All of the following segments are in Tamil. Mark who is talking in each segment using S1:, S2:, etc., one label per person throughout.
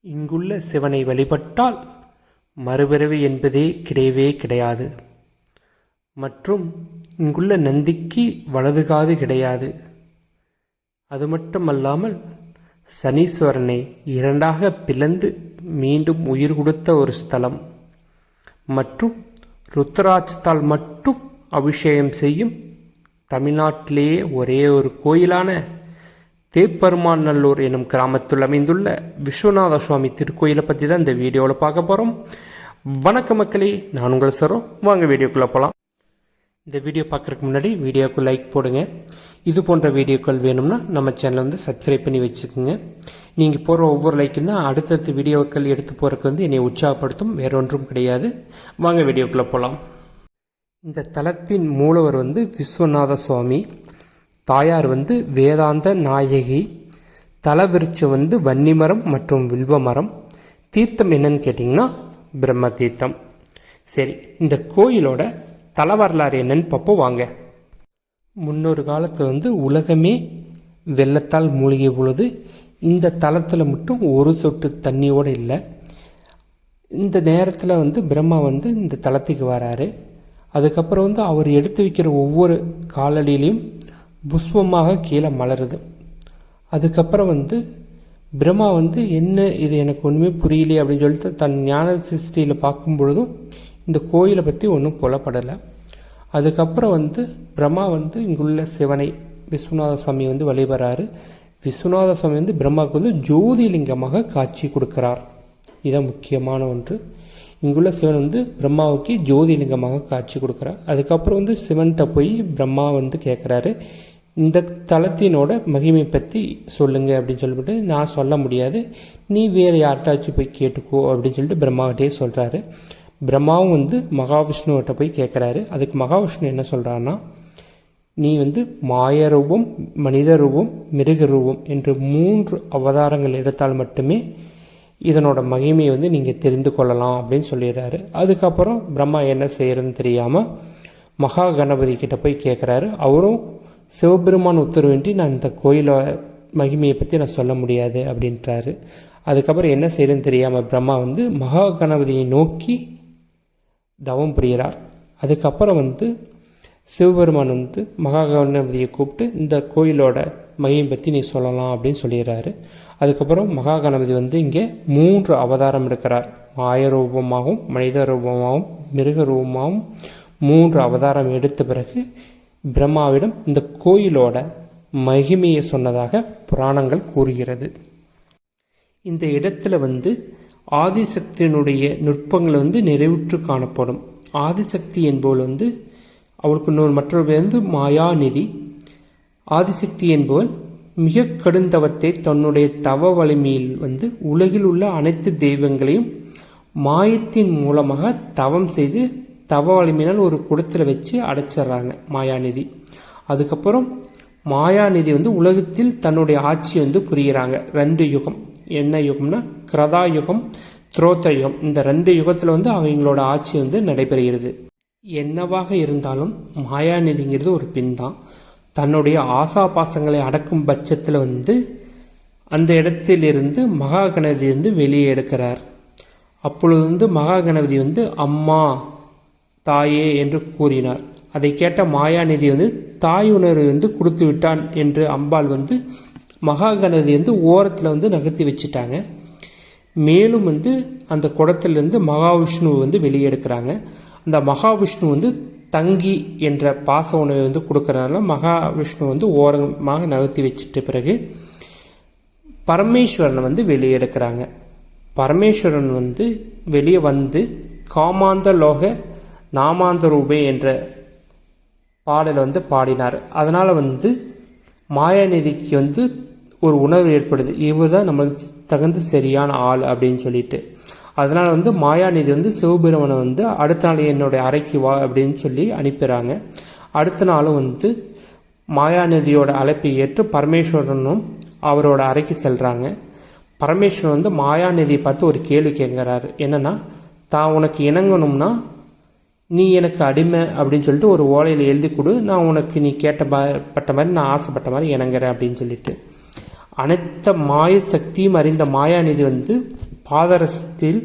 S1: இங்குள்ள சிவனை வழிபட்டால் மறுபிறவி என்பதே கிடையவே கிடையாது. மற்றும் இங்குள்ள நந்திக்கு வலதுகாது கிடையாது. அது மட்டுமல்லாமல் சனீஸ்வரனை இரண்டாக பிளந்து மீண்டும் உயிர் கொடுத்த ஒரு ஸ்தலம். மற்றும் ருத்ராட்சத்தால் மட்டும் அபிஷேகம் செய்யும் தமிழ்நாட்டிலேயே ஒரே ஒரு கோயிலான தேப்பெருமான் நல்லூர் எனும் கிராமத்தில் அமைந்துள்ள விஸ்வநாத சுவாமி திருக்கோயிலை பற்றி தான் இந்த வீடியோவில் பார்க்க போகிறோம் வணக்க மக்களே நான் உங்கள் சரோம் வாங்க வீடியோக்குள்ளே போகலாம் இந்த வீடியோ பார்க்குறதுக்கு முன்னாடி வீடியோவுக்கு லைக் போடுங்க. இது போன்ற வீடியோக்கள் வேணும்னா நம்ம சேனலை வந்து சப்ஸ்கிரைப் பண்ணி வச்சுக்கோங்க. நீங்கள் போகிற ஒவ்வொரு லைக்கும் தான் அடுத்தடுத்த வீடியோக்கள் எடுத்து போகிறதுக்கு வந்து என்னை உற்சாகப்படுத்தும். வேறொன்றும் கிடையாது. வாங்க வீடியோக்குள்ளே போகலாம் இந்த தலத்தின் மூலவர் வந்து விஸ்வநாத சுவாமி. தாயார் வந்து வேதாந்த நாயகி தலவிருச்சம் வந்து வன்னிமரம் மற்றும் வில்வ மரம் தீர்த்தம் என்னன்னு கேட்டிங்கன்னா பிரம்ம தீர்த்தம். சரி இந்த கோயிலோட தல வரலாறு என்னன்னு பார்ப்போம் வாங்க. முன்னொரு காலத்தில் வந்து உலகமே வெள்ளத்தால் மூழ்கிய பொழுது இந்த தலத்தில் மட்டும் ஒரு சொட்டு தண்ணியோடு இல்லை. இந்த நேரத்தில் வந்து பிரம்மா வந்து இந்த தலத்துக்கு வராரு. அதுக்கப்புறம் வந்து அவர் எடுத்து வைக்கிற ஒவ்வொரு காலடியிலையும் புஷ்பமாக கீழே மலருது. அதுக்கப்புறம் வந்து பிரம்மா வந்து என்ன இது எனக்கு ஒன்றுமே புரியலையே அப்படின்னு சொல்லிட்டு தன் ஞான சிருஷ்டியில் பார்க்கும் பொழுதும் இந்த கோயிலை பற்றி ஒன்றும் புலப்படலை. அதுக்கப்புறம் வந்து பிரம்மா வந்து இங்குள்ள சிவனை விஸ்வநாத சுவாமி வந்து வழிபடுறாரு. விஸ்வநாத சுவாமி வந்து பிரம்மாவுக்கு வந்து ஜோதிலிங்கமாக காட்சி கொடுக்கிறார். இதுதான் முக்கியமான ஒன்று. இங்குள்ள சிவன் வந்து பிரம்மாவுக்கு ஜோதிலிங்கமாக காட்சி கொடுக்குறார். அதுக்கப்புறம் வந்து சிவன்கிட்ட போய் பிரம்மா வந்து கேட்குறாரு இந்த தலத்தினோட மகிமை பற்றி சொல்லுங்கள் அப்படின்னு சொல்லிவிட்டு நான் சொல்ல முடியாது. நீ வேறு யார்கிட்டாச்சும் போய் கேட்டுக்கோ அப்படின்னு சொல்லிட்டு பிரம்மாகிட்டே சொல்கிறாரு பிரம்மாவும் வந்து மகாவிஷ்ணுகிட்ட போய் கேட்குறாரு அதுக்கு மகாவிஷ்ணு என்ன சொல்கிறான்னா நீ வந்து மாய ரூபம் மனித ரூபம் மிருக ரூபம் என்று மூன்று அவதாரங்கள் எடுத்தால் மட்டுமே இதனோட மகிமையை வந்து நீங்கள் தெரிந்து கொள்ளலாம் அப்படின்னு சொல்லிடுறாரு. அதுக்கப்புறம் பிரம்மா என்ன செய்கிறதுன்னு தெரியாமல் மகா கணபதி கிட்ட போய் கேட்குறாரு அவரும் சிவபெருமான் உத்தரவின்றி நான் இந்த கோயிலை மகிமையை பற்றி நான் சொல்ல முடியாது அப்படின்றாரு. அதுக்கப்புறம் என்ன செய்யறதுன்னு தெரியாமல் பிரம்மா வந்து மகா கணபதியை நோக்கி தவம் புரிகிறார். அதுக்கப்புறம் வந்து சிவபெருமான் வந்து மகா கணபதியை கூப்பிட்டு இந்த கோயிலோட மகிமை பற்றி நீ சொல்லலாம் அப்படின்னு சொல்லிடுறாரு. அதுக்கப்புறம் மகா கணபதி வந்து இங்கே மூன்று அவதாரம் எடுக்கிறார். மாய ரூபமாகவும் மனித ரூபமாகவும் மிருக ரூபமாகவும் மூன்று அவதாரம் எடுத்த பிறகு பிரம்மாவிடம் இந்த கோயிலோட மகிமையை சொன்னதாக புராணங்கள் கூறுகிறது. இந்த இடத்துல வந்து ஆதிசக்தியினுடைய நுட்பங்கள் வந்து நிறைவுற்று காணப்படும். ஆதிசக்தி என்பவள் வந்து அவளுக்கு இன்னொரு மற்றொரு பேர் வந்து மாயாநிதி. ஆதிசக்தி என்பவள் மிக கடுந்தவத்தை தன்னுடைய தவ வலிமையில் வந்து உலகில் உள்ள அனைத்து தெய்வங்களையும் மாயத்தின் மூலமாக தவம் செய்து தவ வலிமையினால் ஒரு குடத்தில் வச்சு அடைச்சிட்றாங்க மாயாநிதி. அதுக்கப்புறம் மாயாநிதி வந்து உலகத்தில் தன்னுடைய ஆட்சி வந்து புரிகிறாங்க ரெண்டு யுகம். என்ன யுகம்னா கிரதா யுகம் துரோத்த யுகம். இந்த ரெண்டு யுகத்தில் வந்து அவங்களோட ஆட்சி வந்து நடைபெறுகிறது. என்னவாக இருந்தாலும் மாயாநிதிங்கிறது ஒரு பெண் தான். தன்னுடைய ஆசா பாசங்களை அடக்கும் பட்சத்தில் வந்து அந்த இடத்திலிருந்து மகா கணபதி வந்து வெளியே எடுக்கிறார். அப்பொழுது வந்து மகா கணபதி வந்து அம்மா தாயே என்று கூறினார். அதை கேட்ட மாயாநிதி வந்து தாய் உணர்வு வந்து கொடுத்து விட்டான் என்று அம்பாள் வந்து மகாகணதி வந்து ஓரத்தில் வந்து நகர்த்தி வச்சுட்டாங்க. மேலும் வந்து அந்த குடத்திலிருந்து மகாவிஷ்ணுவை வந்து வெளியே எடுக்கிறாங்க அந்த மகாவிஷ்ணு வந்து தங்கி என்ற பாச உணவை வந்து கொடுக்குறதுனால மகாவிஷ்ணு வந்து ஓரமாக நகர்த்தி வச்சுட்ட பிறகு பரமேஸ்வரனை வந்து வெளியே எடுக்கிறாங்க பரமேஸ்வரன் வந்து வெளியே வந்து காமாந்த லோக நாமாந்த ரூபே என்ற பாடலை வந்து பாடினார். அதனால் வந்து மாயாநிதிக்கு வந்து ஒரு உணர்வு ஏற்படுது. இவர் தான் நம்மளுக்கு தகுந்த சரியான ஆள் அப்படின்னு சொல்லிட்டு. அதனால் வந்து மாயாநிதி வந்து சிவபெருமனை வந்து அடுத்த நாள் என்னுடைய அறைக்கு வா அப்படின்னு சொல்லி அனுப்புகிறாங்க அடுத்த நாளும் வந்து மாயாநிதியோட அழைப்பை ஏற்று பரமேஸ்வரனும் அவரோட அறைக்கு செல்கிறாங்க பரமேஸ்வரன் வந்து மாயாநிதியை பார்த்து ஒரு கேள்வி கேட்குறாரு. என்னென்னா தான் உனக்கு இணங்கணும்னா நீ எனக்கு அடிமை அப்படின்னு சொல்லிட்டு ஒரு ஓலையில் எழுதி கொடு. நான் உனக்கு நீ கேட்ட பட்ட மாதிரி நான் ஆசைப்பட்ட மாதிரி இணங்குறேன் அப்படின்னு சொல்லிட்டு. அனைத்த மாய சக்தியும் அறிந்த மாயாநிதி வந்து பாதரசத்தில்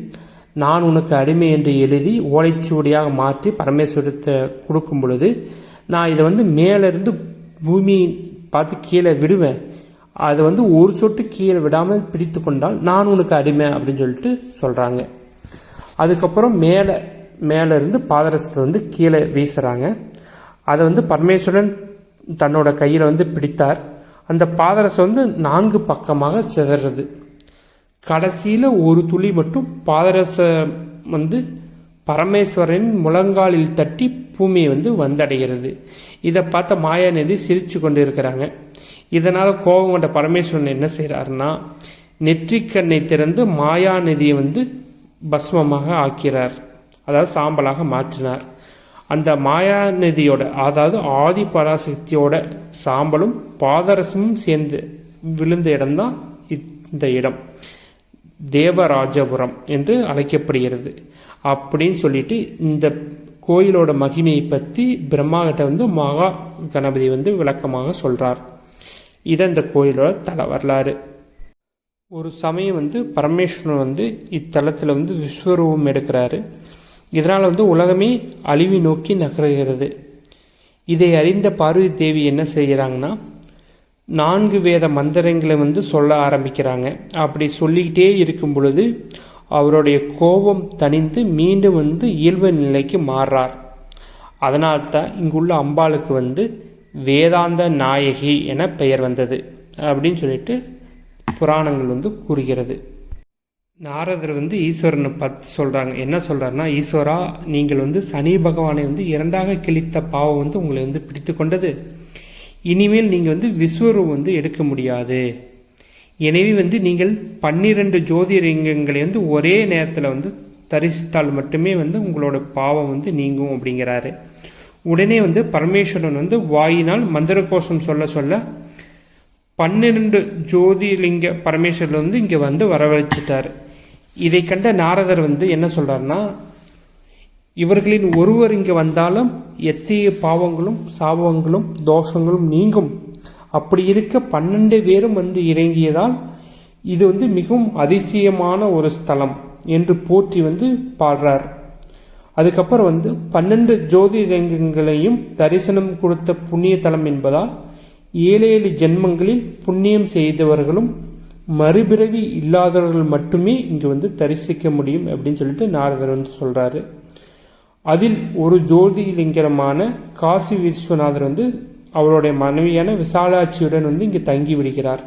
S1: நான் உனக்கு அடிமை என்று எழுதி ஓலைச்சுவடியாக மாற்றி பரமேஸ்வரத்தை கொடுக்கும் பொழுது நான் இதை வந்து மேலேருந்து பூமி பார்த்து கீழே விடுவேன். அதை வந்து ஒரு சொட்டு கீழே விடாமல் பிரித்து கொண்டால் நான் உனக்கு அடிமை அப்படின்னு சொல்லிட்டு சொல்கிறாங்க அதுக்கப்புறம் மேலே மேலேருந்து பாதரசத்தை வந்து கீழே வீசுகிறாங்க அதை வந்து பரமேஸ்வரன் தன்னோட கையில் வந்து பிடித்தார். அந்த பாதரசம் வந்து நான்கு பக்கமாக சிதறது. கடைசியில் ஒரு துளி மட்டும் பாதரசம் வந்து பரமேஸ்வரன் முழங்காலில் தட்டி பூமியை வந்து வந்தடைகிறது. இதை பார்த்த மாயாநிதி சிரித்து கொண்டு இருக்கிறாங்க இதனால் கோபம் கொண்ட பரமேஸ்வரன் என்ன செய்கிறாருன்னா நெற்றிக்கண்ணை திறந்து மாயாநதியை வந்து பஸ்மமாக ஆக்கிறார். அதாவது சாம்பலாக மாற்றினார். அந்த மாயாநதியோட அதாவது ஆதி பராசக்தியோட சாம்பலும் பாதரசமும் சேர்ந்து விழுந்த இடம்தான் இந்த இடம். தேவராஜபுரம் என்று அழைக்கப்படுகிறது. அப்படின்னு சொல்லிட்டு இந்த கோயிலோட மகிமையை பற்றி பிரம்மா கிட்ட வந்து மகா கணபதி வந்து விளக்கமாக சொல்கிறார் இது அந்த கோயிலோட தல வரலாறு. ஒரு சமயம் வந்து பரமேஸ்வரன் வந்து இத்தலத்தில் வந்து விஸ்வரூபம் எடுக்கிறாரு. இதனால் வந்து உலகமே அழிவை நோக்கி நகருகிறது. இதை அறிந்த பார்வதி தேவி என்ன செய்கிறாங்கன்னா நான்கு வேத மந்திரங்களை வந்து சொல்ல ஆரம்பிக்கிறாங்க. அப்படி சொல்லிக்கிட்டே இருக்கும் பொழுது அவருடைய கோபம் தணிந்து மீண்டும் வந்து இயல்பு நிலைக்கு மாறுறார். அதனால்தான் இங்குள்ள அம்பாளுக்கு வந்து வேதாந்த நாயகி என பெயர் வந்தது அப்படின்னு சொல்லிட்டு புராணங்கள் வந்து கூறுகிறது. நாரதர் வந்து ஈஸ்வரனை பார்த்து சொல்கிறாங்க என்ன சொல்கிறாருன்னா ஈஸ்வரா நீங்கள் வந்து சனி பகவானை வந்து இரண்டாக கிழித்த பாவம் வந்து உங்களை வந்து பிடித்து கொண்டது. இனிமேல் நீங்கள் வந்து விஸ்வரூபம் வந்து எடுக்க முடியாது. எனவே வந்து நீங்கள் பன்னிரண்டு ஜோதிலிங்கங்களை வந்து ஒரே நேரத்தில் வந்து தரிசித்தால் மட்டுமே வந்து உங்களோட பாவம் வந்து நீங்கும் அப்படிங்கிறாரு. உடனே வந்து பரமேஸ்வரன் வந்து வாயினால் மந்திர கோஷம் சொல்ல சொல்ல பன்னிரண்டு ஜோதிலிங்க பரமேஸ்வரர் வந்து இங்கே வந்து வரவழைச்சிட்டார். இதை கண்ட நாரதர் வந்து என்ன சொல்கிறாருன்னா இவர்களின் ஒருவர் இங்கே வந்தாலும் எத்தகைய பாவங்களும் சாபங்களும் தோஷங்களும் நீங்கும். அப்படி இருக்க பன்னெண்டு பேரும் வந்து இறங்கியதால் இது வந்து மிகவும் அதிசயமான ஒரு ஸ்தலம் என்று போற்றி வந்து பாடுறார். அதுக்கப்புறம் வந்து பன்னெண்டு ஜோதிரங்கங்களையும் தரிசனம் கொடுத்த புண்ணிய தலம் என்பதால் ஏழு ஏழு ஜென்மங்களில் புண்ணியம் செய்தவர்களும் மறுபிறவி இல்லாதவர்கள் மட்டுமே இங்கே வந்து தரிசிக்க முடியும் அப்படின்னு சொல்லிட்டு நாரதர் வந்து சொல்கிறாரு அதில் ஒரு ஜோதிலிங்கரமான காசி விஸ்வநாதர் வந்து அவருடைய மனைவியான விசாலாட்சியுடன் வந்து இங்கே தங்கி விடுகிறார்.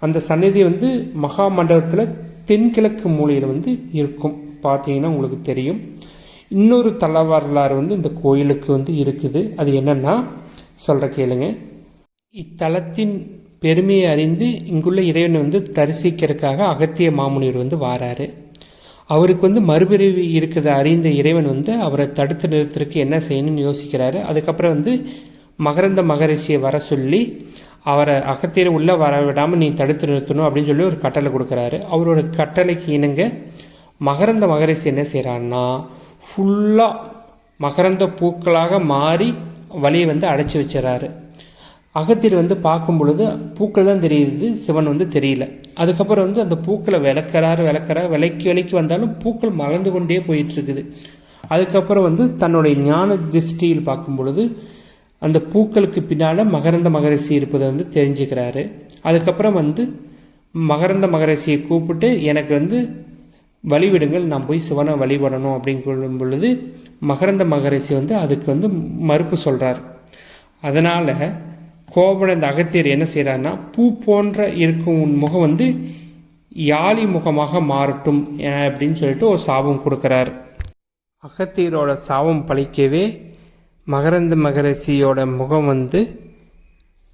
S1: அந்த சந்நிதி வந்து மகா மண்டபத்தில் தென்கிழக்கு மூலையில் வந்து இருக்கும். பார்த்தீங்கன்னா உங்களுக்கு தெரியும். இன்னொரு தல வரலாறு வந்து இந்த கோயிலுக்கு வந்து இருக்குது. அது என்னென்னா சொல்கிற கேளுங்க. இத்தலத்தின் பெருமையை அறிந்து இங்குள்ள இறைவனை வந்து தரிசிக்கிறதுக்காக அகத்திய மாமுனிவர் வந்து வாராரு. அவருக்கு வந்து மறுபிறவி இருக்கிறத அறிந்த இறைவன் வந்து அவரை தடுத்து நிறுத்துறதுக்கு என்ன செய்யணும்னு யோசிக்கிறாரு. அதுக்கப்புறம் வந்து மகரந்த மகரிஷியை வர சொல்லி அவரை அகத்தியர் உள்ளே வர விடாமல் நீ தடுத்து நிறுத்தணும் அப்படின்னு சொல்லி ஒரு கட்டளை கொடுக்குறாரு. அவரோட கட்டளைக்கு இணங்க மகரந்த மகரிஷி என்ன செய்கிறான்னா ஃபுல்லாக மகரந்த பூக்களாக மாறி வழியை வந்து அடைச்சி வச்சிடறாரு. அகத்தியர் வந்து பார்க்கும் பொழுது பூக்கள் தான் தெரியுது சிவன் வந்து தெரியல. அதுக்கப்புறம் வந்து அந்த பூக்களை விளக்கிறாரு விளக்கிறார் விலைக்கு விலைக்கு வந்தாலும் பூக்கள் மலர்ந்து கொண்டே போயிட்டுருக்குது. அதுக்கப்புறம் வந்து தன்னுடைய ஞான திருஷ்டியில் பார்க்கும் பொழுது அந்த பூக்களுக்கு பின்னால் மகரந்த மகரிஷி இருப்பதை வந்து தெரிஞ்சுக்கிறாரு. அதுக்கப்புறம் வந்து மகரந்த மகரிஷியை கூப்பிட்டு எனக்கு வந்து வழிவிடுங்கள் நான் போய் சிவனை வழிபடணும் அப்படின்னு சொல்லும் பொழுது மகரந்த மகரிஷி வந்து அதுக்கு வந்து மறுப்பு சொல்கிறார் அதனால் கோபன இந்த அகத்தியர் என்ன செய்கிறாருன்னா பூ போன்ற இருக்கும் உன் முகம் வந்து யாழி முகமாக மாறட்டும் அப்படின்னு சொல்லிட்டு ஒரு சாபம் கொடுக்குறார். அகத்தியரோட சாபம் பழிக்கவே மகரந்த மகரிஷியோட முகம் வந்து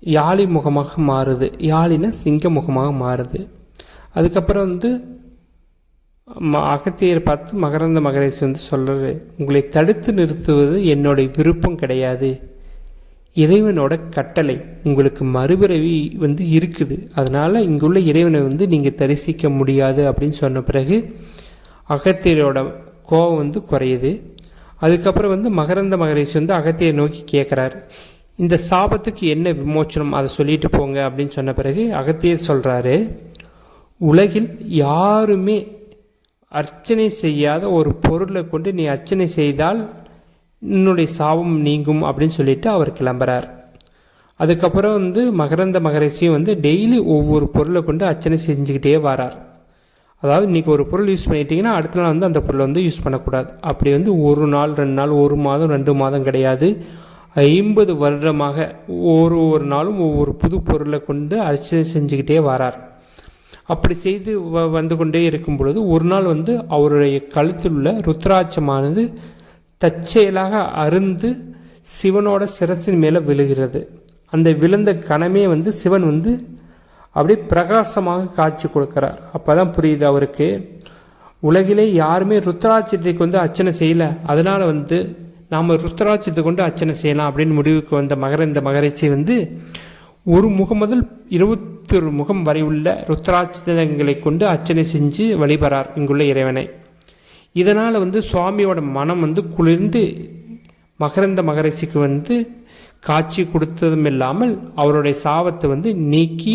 S1: யாழி முகமாக மாறுது. யாழினா சிங்க முகமாக மாறுது. அதுக்கப்புறம் வந்து அகத்தியர் பார்த்து மகரந்த மகரிஷி வந்து சொல்கிறாரு உங்களை தடுத்து நிறுத்துவது என்னுடைய விருப்பம் கிடையாது. இறைவனோட கட்டளை உங்களுக்கு மறுபிறவி வந்து இருக்குது. அதனால் இங்குள்ள இறைவனை வந்து நீங்கள் தரிசிக்க முடியாது அப்படின்னு சொன்ன பிறகு அகத்தியரோட கோபம் வந்து குறையுது. அதுக்கப்புறம் வந்து மகரந்த மகரிஷி வந்து அகத்தியரை நோக்கி கேட்குறாரு இந்த சாபத்துக்கு என்ன விமோச்சனம்? அதை சொல்லிட்டு போங்க அப்படின்னு சொன்ன பிறகு அகத்தியர் சொல்கிறாரு உலகில் யாருமே அர்ச்சனை செய்யாத ஒரு பொருளை கொண்டு நீ அர்ச்சனை செய்தால் என்னுடைய சாபம் நீங்கும் அப்படின்னு சொல்லிட்டு அவர் கிளம்புறார். அதுக்கப்புறம் வந்து மகரந்த மகரிஷியும் வந்து டெய்லி ஒவ்வொரு பொருளை கொண்டு அர்ச்சனை செஞ்சுக்கிட்டே வரார். அதாவது இன்றைக்கி ஒரு பொருள் யூஸ் பண்ணிட்டீங்கன்னா அடுத்த நாள் வந்து அந்த பொருளை வந்து யூஸ் பண்ணக்கூடாது. அப்படி வந்து ஒரு நாள் ரெண்டு நாள் ஒரு மாதம் ரெண்டு மாதம் கிடையாது. ஐம்பது வருடமாக ஒரு ஒரு நாளும் ஒவ்வொரு புது பொருளை கொண்டு அர்ச்சனை செஞ்சுக்கிட்டே வரார். அப்படி செய்து வ வந்து கொண்டே இருக்கும் பொழுது ஒரு நாள் வந்து அவருடைய கழுத்தில் உள்ள ருத்ராட்சமானது தற்செயலாக அருந்து சிவனோட சிரசின் மேலே விழுகிறது. அந்த விழுந்த கணமே வந்து சிவன் வந்து அப்படியே பிரகாசமாக காட்சி கொடுக்கிறார். அப்போ தான் புரியுது அவருக்கு உலகிலே யாருமே ருத்ராட்சத்துக்கு வந்து அர்ச்சனை செய்யலை. அதனால் வந்து நாம் ருத்ராட்சத்தை கொண்டு அர்ச்சனை செய்யலாம் அப்படின்னு முடிவுக்கு வந்த மகர இந்த மகரிஷி வந்து ஒரு முகம் முதல் இருபத்தொரு முகம் வரை உள்ள ருத்ராட்சதங்களை கொண்டு அர்ச்சனை செஞ்சு வழிபறார் இங்குள்ள இறைவனை. இதனால் வந்து சுவாமியோட மனம் வந்து குளிர்ந்து மகரந்த மகரிஷிக்கு வந்து காட்சி கொடுத்ததும் இல்லாமல் அவருடைய சாபத்தை வந்து நீக்கி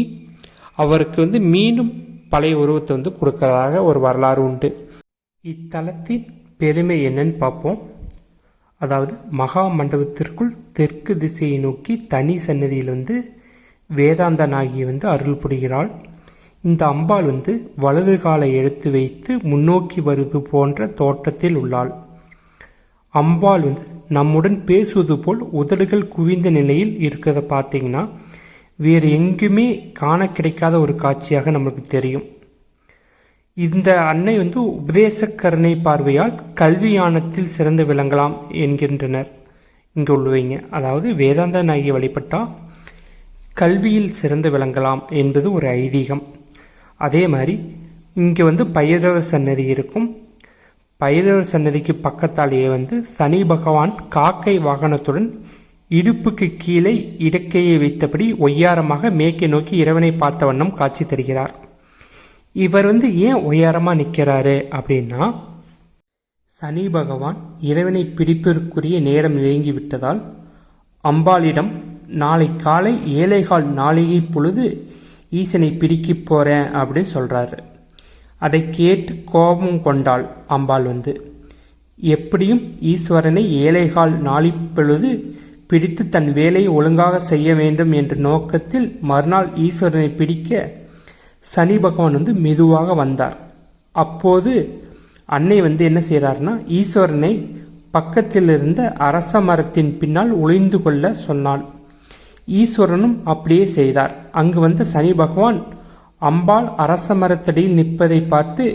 S1: அவருக்கு வந்து மீண்டும் பழைய உருவத்தை வந்து கொடுக்கறதாக ஒரு வரலாறு உண்டு. இத்தலத்தின் பெருமை என்னன்னு பார்ப்போம். அதாவது மகா மண்டபத்திற்குள் தெற்கு திசையை நோக்கி தனி சன்னதியில் வந்து வேதாந்தனாகிய வந்து அருள் புரிகிறாள் இந்த அம்பாள் வந்து வலது காலை எடுத்து வைத்து முன்னோக்கி வருவது போன்ற தோற்றத்தில் உள்ளாள். அம்பாள் வந்து நம்முடன் பேசுவது போல் உதடுகள் குவிந்த நிலையில் இருக்கிறத பார்த்தீங்கன்னா வேறு எங்குமே காண கிடைக்காத ஒரு காட்சியாக நமக்கு தெரியும். இந்த அன்னை வந்து உபதேச பார்வையால் கல்வியானத்தில் சிறந்து விளங்கலாம் என்கின்றனர். இங்கே உள்ளவைங்க. அதாவது வேதாந்த நாயகி வழிபட்டால் கல்வியில் சிறந்து விளங்கலாம் என்பது ஒரு ஐதீகம். அதே மாதிரி இங்கே வந்து பைரவர் சன்னதி இருக்கும். பைரவர் சன்னதிக்கு பக்கத்தாலேயே வந்து சனி பகவான் காக்கை வாகனத்துடன் இடுப்புக்கு கீழே இடக்கையை வைத்தபடி ஒய்யாரமாக மேற்கே நோக்கி இறைவனை பார்த்த வண்ணம் காட்சி தருகிறார். இவர் வந்து ஏன் ஒய்யாரமாக நிற்கிறாரு அப்படின்னா சனி பகவான் இறைவனை பிடிப்பிற்குரிய நேரம் நெருங்கி விட்டதால் அம்பாளிடம் நாளை காலை ஏழைகால் நாளிகை பொழுது ஈசனை பிடிக்க போகிறேன் அப்படின்னு சொல்கிறாரு அதை கேட்டு கோபம் கொண்டாள் அம்பாள் வந்து எப்படியும் ஈஸ்வரனை ஏழைகால் நாளிப்பொழுது பிடித்து தன் வேலையை ஒழுங்காக செய்ய வேண்டும் என்ற நோக்கத்தில் மறுநாள் ஈஸ்வரனை பிடிக்க சனி பகவான் வந்து மெதுவாக வந்தார். அப்போது அன்னை வந்து என்ன செய்கிறார்னா ஈஸ்வரனை பக்கத்தில் இருந்த அரச மரத்தின் பின்னால் ஒளிந்து கொள்ள சொன்னாள். ஈஸ்வரனும் அப்படியே செய்தார். அங்கு வந்த சனி பகவான் அம்பாள் அரச மரத்தடியில் நிற்பதை பார்த்து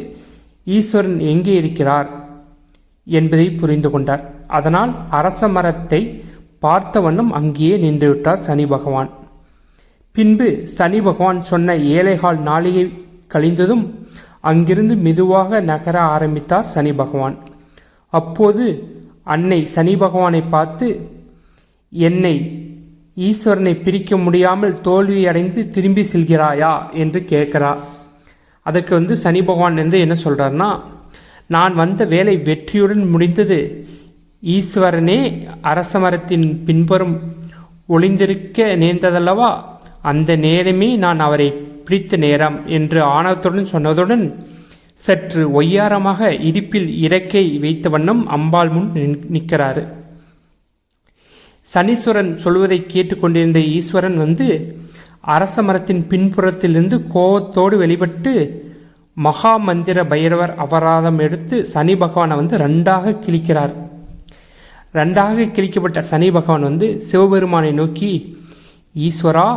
S1: ஈஸ்வரன் எங்கே இருக்கிறார்? என்பதை புரிந்து கொண்டார். அதனால் அரச மரத்தை பார்த்தவண்ணம் அங்கேயே நின்றுவிட்டார் சனி பகவான். பின்பு சனி பகவான் சொன்ன ஏழைகால் நாளிகை கழிந்ததும் அங்கிருந்து மெதுவாக நகர ஆரம்பித்தார் சனி பகவான். அப்போது அன்னை சனி பகவானை பார்த்து என்னை ஈஸ்வரனை பிரிக்க முடியாமல் தோல்வி அடைந்து திரும்பி செல்கிறாயா என்று கேட்குறா. அதுக்கு வந்து சனி பகவான் வந்து என்ன சொல்கிறார்னா நான் வந்த வேலை வெற்றியுடன் முடிந்தது. ஈஸ்வரனே அரச மரத்தின் பின்புறம் ஒளிந்திருக்க நேர்ந்ததல்லவா? அந்த நேரமே நான் அவரை பிடித்த நேரம் என்று ஆணவத்துடன் சொன்னதுடன் சற்று ஒய்யாரமாக இடுப்பில் இறக்கை வைத்த வண்ணம் அம்பாள் முன் நிற்கிறாரு. சனீஸ்வரன் சொல்வதை கேட்டுக்கொண்டிருந்த ஈஸ்வரன் வந்து அரச மரத்தின் பின்புறத்திலிருந்து கோபத்தோடு வெளிப்பட்டு மகா மந்திர பைரவர் அபராதம் எடுத்து சனி பகவானை வந்து ரெண்டாக கிழிக்கிறார். ரெண்டாக கிழிக்கப்பட்ட சனி பகவான் வந்து சிவபெருமானை நோக்கி ஈஸ்வரா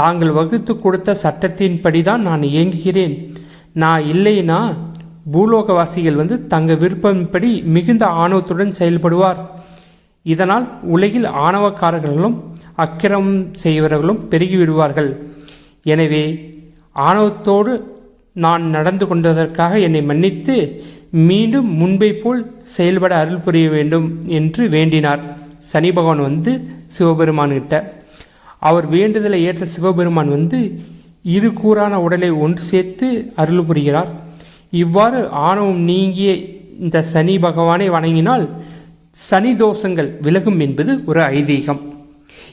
S1: தாங்கள் வகுத்து கொடுத்த சட்டத்தின்படி தான் நான் இயங்குகிறேன். நான் இல்லைனா பூலோகவாசிகள் வந்து தங்கள் விருப்பம்படி மிகுந்த ஆணவத்துடன் செயல்படுவார். இதனால் உலகில் ஆணவக்காரர்களும் அக்கிரமம் செய்வர்களும் பெருகிவிடுவார்கள். எனவே ஆணவத்தோடு நான் நடந்து கொண்டதற்காக என்னை மன்னித்து மீண்டும் முன்பை போல் செயல்பட அருள் புரிய வேண்டும் என்று வேண்டினார். சனி பகவான் வந்து சிவபெருமான்கிட்ட அவர் வேண்டுதலை ஏற்ற சிவபெருமான் வந்து இரு கூறான உடலை ஒன்று சேர்த்து அருள் புரிகிறார். இவ்வாறு ஆணவம் நீங்கிய இந்த சனி பகவானை வணங்கினால் சனி தோஷங்கள் விலகும் என்பது ஒரு ஐதீகம்.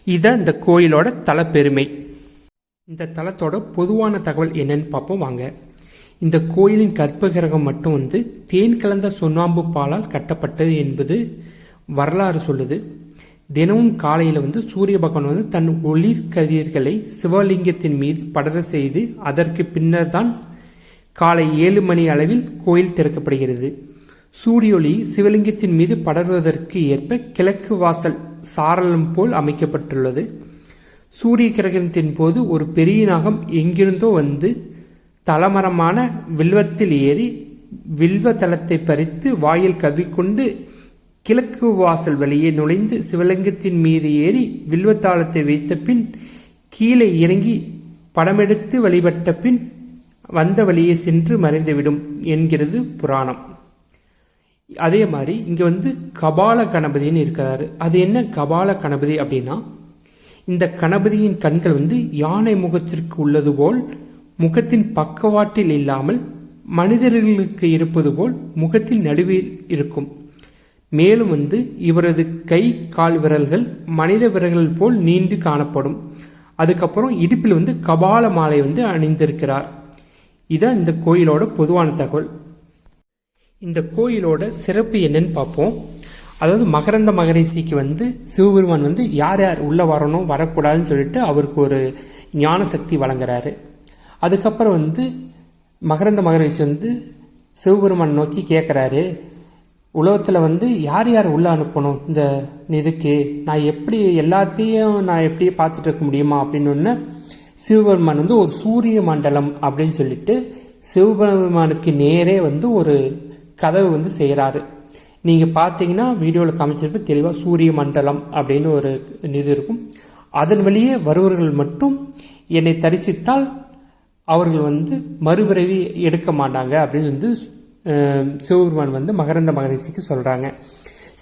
S1: இதுதான் இந்த கோயிலோட தலப்பெருமை. இந்த தலத்தோட பொதுவான தகவல் என்னன்னு பார்ப்போம் வாங்க. இந்த கோயிலின் கற்பகிரகம் மட்டும் வந்து தேன் கலந்த சுண்ணாம்பு பாலால் கட்டப்பட்டது என்பது வரலாறு சொல்லுது. தினமும் காலையில் வந்து சூரிய பகவான் வந்து தன் ஒளிர் கதிர்களை சிவலிங்கத்தின் மீது படர செய்து அதற்கு பின்னர் தான் காலை ஏழு மணி அளவில் கோயில் திறக்கப்படுகிறது. சூரியொளி சிவலிங்கத்தின் மீது படர்வதற்கு ஏற்ப கிழக்கு வாசல் சாரலம் போல் அமைக்கப்பட்டுள்ளது. சூரிய கிரகணத்தின் போது ஒரு பெரிய நாகம் எங்கிருந்தோ வந்து தலமரமான வில்வத்தில் ஏறி வில்வ தளத்தை பறித்து வாயில் கவிக்கொண்டு கிழக்கு வாசல் வழியே நுழைந்து சிவலிங்கத்தின் மீது ஏறி வில்வத்தாளத்தை வைத்த பின் கீழே இறங்கி படமெடுத்து வழிபட்ட பின் வந்த வழியே சென்று மறைந்துவிடும் என்கிறது புராணம். அதே மாதிரி இங்கே வந்து கபால கணபதின்னு இருக்கிறாரு. அது என்ன கபால கணபதி அப்படின்னா இந்த கணபதியின் கண்கள் வந்து யானை முகத்திற்கு உள்ளது போல் முகத்தின் பக்கவாட்டில் இல்லாமல் மனிதர்களுக்கு இருப்பது போல் முகத்தின் நடுவில் இருக்கும். மேலும் வந்து இவரது கை கால் விரல்கள் மனித விரல்கள் போல் நீண்டு காணப்படும். அதுக்கப்புறம் இடுப்பில் வந்து கபால மாலை வந்து அணிந்திருக்கிறார். இதான் இந்த கோயிலோட பொதுவான தகவல். இந்த கோயிலோட சிறப்பு என்னன்னு பார்ப்போம். அதாவது மகரந்த மகரிஷிக்கு வந்து சிவபெருமான் வந்து யார் யார் உள்ளே வரணும் வரக்கூடாதுன்னு சொல்லிட்டு அவருக்கு ஒரு ஞான சக்தி வழங்குறாரு. அதுக்கப்புறம் வந்து மகரந்த மகரிஷி வந்து சிவபெருமான் நோக்கி கேட்குறாரு உலகத்தில் வந்து யார் யார் உள்ளே அனுப்பணும்? இந்த இதுக்கு நான் எப்படி எல்லாத்தையும் நான் எப்படி பார்த்துட்டு இருக்க முடியுமா? அப்படின்னு ஒன்று சிவபெருமான் வந்து ஒரு சூரிய மண்டலம் அப்படின்னு சொல்லிட்டு சிவபெருமானுக்கு நேரே வந்து ஒரு கதவு வந்து செய்கிறாரு நீங்கள் பார்த்தீங்கன்னா வீடியோவில் காமிச்சிருப்ப தெளிவாக சூரிய மண்டலம் அப்படின்னு ஒரு இது இருக்கும். அதன் வழியே வருவர்கள் மட்டும் என்னை தரிசித்தால் அவர்கள் வந்து மறுபிறவி எடுக்க மாட்டாங்க அப்படின்னு வந்து சிவபெருமான் வந்து மகரந்த மகரிஷிக்கு சொல்கிறாங்க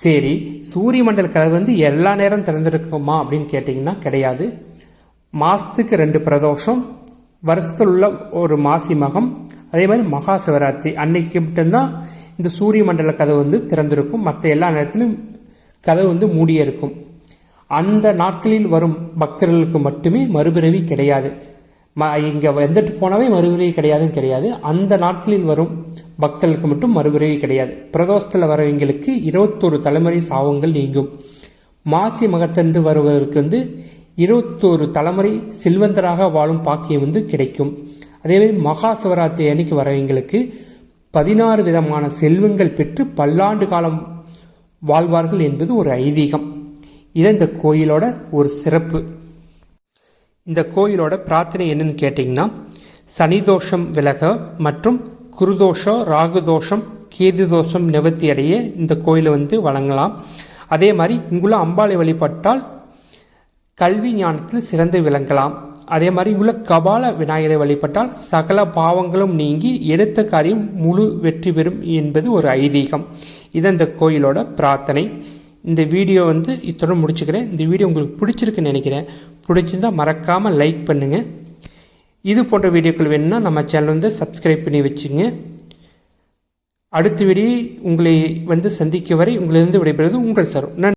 S1: சரி சூரிய மண்டல கதவு வந்து எல்லா நேரம் திறந்திருக்குமா அப்படின்னு கேட்டிங்கன்னா கிடையாது. மாதத்துக்கு ரெண்டு பிரதோஷம் வருஷத்தில் உள்ள ஒரு மாசி மகம் அதே மாதிரி மகா சிவராத்திரி அன்னைக்கு மட்டும்தான் இந்த சூரிய மண்டல கதவு வந்து திறந்திருக்கும். மற்ற எல்லா நேரத்திலும் கதவு வந்து மூடியே இருக்கும். அந்த நாட்களில் வரும் பக்தர்களுக்கு மட்டுமே மறுபிறவி கிடையாது. ம இங்கே வந்துட்டு போனவே மறுபிறவி கிடையாதுன்னு கிடையாது. அந்த நாட்களில் வரும் பக்தர்களுக்கு மட்டும் மறுபிறவி கிடையாது. பிரதோஷத்தில் வரவங்களுக்கு இருபத்தோரு தலைமுறை சாவங்கள் நீங்கும். மாசி மகத்தன்று வருவதற்கு வந்து இருபத்தோரு தலைமுறை செல்வந்தராக வாழும் பாக்கியம் வந்து கிடைக்கும். அதேமாதிரி மகா சிவராத்திரி அன்னைக்கு வரவங்களுக்கு பதினாறு விதமான செல்வங்கள் பெற்று பல்லாண்டு காலம் வாழ்வார்கள் என்பது ஒரு ஐதீகம். இது இந்த கோயிலோட ஒரு சிறப்பு. இந்த கோயிலோட பிரார்த்தனை என்னன்னு கேட்டிங்கன்னா சனிதோஷம் விலக மற்றும் குருதோஷம் ராகுதோஷம் கேது தோஷம் நிவர்த்தி அடைய இந்த கோயிலை வந்து வழங்கலாம். அதே மாதிரி இங்குள்ள அம்பாளை வழிபட்டால் கல்வி ஞானத்தில் சிறந்து விளங்கலாம். அதே மாதிரி உள்ள கபால விநாயகரை வழிபட்டால் சகல பாவங்களும் நீங்கி எடுத்த காரியம் முழு வெற்றி பெறும் என்பது ஒரு ஐதீகம். இது இந்த கோயிலோட பிரார்த்தனை. இந்த வீடியோ வந்து இத்துடன் முடிச்சுக்கிறேன். இந்த வீடியோ உங்களுக்கு பிடிச்சிருக்குன்னு நினைக்கிறேன். பிடிச்சிருந்தால் மறக்காமல் லைக் பண்ணுங்கள் இது போன்ற வீடியோக்கள் வேணும்னா நம்ம சேனல் வந்து சப்ஸ்கிரைப் பண்ணி வச்சுங்க. அடுத்த வீடியோ உங்களை வந்து சந்திக்க வரை உங்களிலிருந்து விடைபெறுவது உங்கள் சார். நன்றி.